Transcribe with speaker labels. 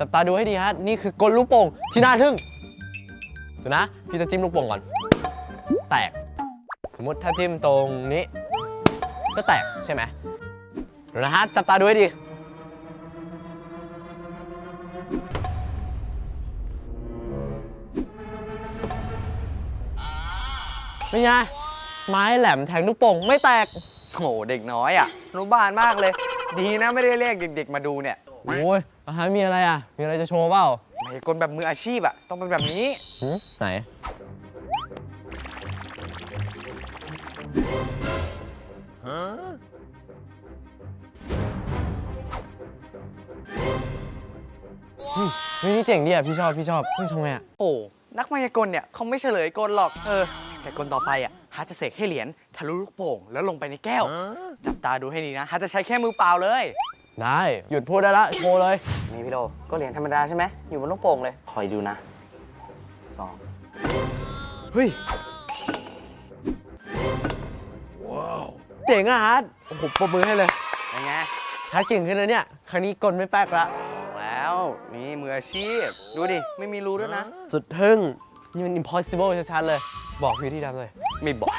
Speaker 1: จับตาดูให้ดีฮะ นี่คือกลลูกโป่งที่น่าทึ่งเดี๋ยวนะ พี่จะจิ้มลูกโป่งก่อน แตก สมมติถ้าจิ้มตรงนี้ ก็แตกใช่ไหมเดี๋ยวนะฮะ จับตาดูให้ดีเป็นไง ไม้แหลมแทงลูกโป่งไม่แตก
Speaker 2: โห เด็กน้อยอะอนุบาลมากเลย ดีนะไม่ได้เรียกเด็กๆมาดูเนี่ย
Speaker 1: โอ้ยอาหารมีอะไรอะ มีอะไรจะโชว์เปล่า
Speaker 2: ไม่ใช่กลแบบมืออาชีพอะ ต้องเป็นแบบนี้
Speaker 1: หืมไหนเฮ้ยเฮ้ยนี่เจ๋งดีอะ พี่ชอบ พี่ชอบเฮ้ยทำไงอะ
Speaker 2: โอ้นักมายากลเนี่ยเขาไม่เฉลยกลหรอก เออ แต่กลต่อไปอะฮัทจะเสกให้เหรียญทะลุลูกโป่งแล้วลงไปในแก้ว จับตาดูให้ดีนะฮัทจะใช้แค่มือเปล่าเลย
Speaker 1: ได้ หยุดพูดได้ละโชว์เลย
Speaker 2: นี่พี่โดก็เหรียญธรรมดาใช่ไหมอยู่บนลูกโป่งเลย คอยดูนะสอง
Speaker 1: เฮ้ย เจ๋งอะฮาร์ดโอ้โหปรบมือให้เลย
Speaker 2: เป็นไง
Speaker 1: ฮาร์ดเก่งขึ้นแล้วเนี่ย ครั้งนี้กลไม่แป๊กละ
Speaker 2: แล้ว นี่มืออาชีพ ดูดิ ไม่มีรูด้วยนะ
Speaker 1: สุดทึ่งนี่มัน impossible ชัดๆเลย บอกวิธีทำเลย
Speaker 2: ไม่บอก